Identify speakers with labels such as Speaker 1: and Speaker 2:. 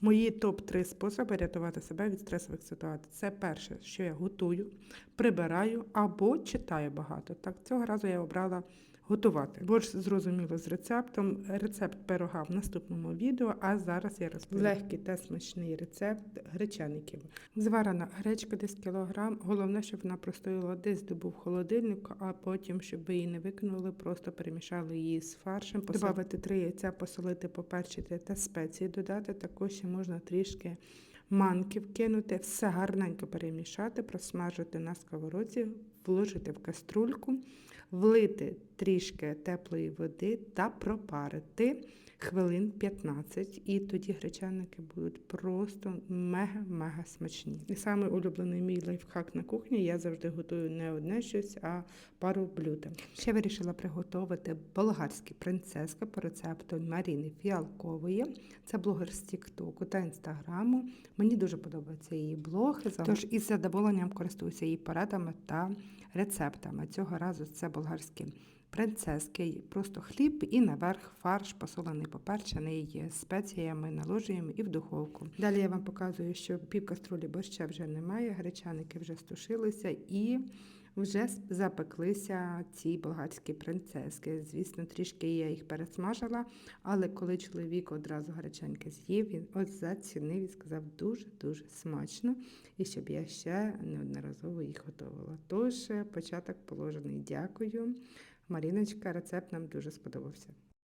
Speaker 1: Мої топ-3 способи рятувати себе від стресових ситуацій. Це перше, що я готую, прибираю або читаю багато. Так, цього разу я обрала готувати. Борщ зрозуміло з рецептом. Рецепт пирога в наступному відео, а зараз я розповім легкий та смачний рецепт гречаників. Зварена гречка десь кілограм. Головне, щоб вона простояла десь добу в холодильнику, а потім, щоб ви її не викинули, просто перемішали її з фаршем. Добавити три яйця, посолити, поперчити та спеції додати. Також ще можна трішки манки вкинути, все гарненько перемішати, просмажити на сковородці, вложити в каструльку, влити трішки теплої води та пропарити хвилин 15. І тоді гречаники будуть просто мега-мега смачні. І саме улюблений мій лайфхак на кухні. Я завжди готую не одне щось, а пару блюд. Ще вирішила приготувати болгарські принцески по рецепту Маріни Фіалкової. Це блогер з Тіктоку та Інстаграму. Мені дуже подобається її блог, тож із задоволенням користуюся її порадами та рецептами. Цього разу це болгарські принцески, просто хліб і наверх фарш, посолений поперчений спеціями, наложуємо і в духовку. Далі я вам показую, що пів каструлі борща вже немає, гречаники вже стушилися і вже запеклися ці болгарські принцески. Звісно, трішки я їх пересмажила, але коли чоловік одразу гаряченьки з'їв, він от зацінив і сказав дуже-дуже смачно, і щоб я ще неодноразово їх готувала. Тож початок положений. Дякую. Маріночка, рецепт нам дуже сподобався.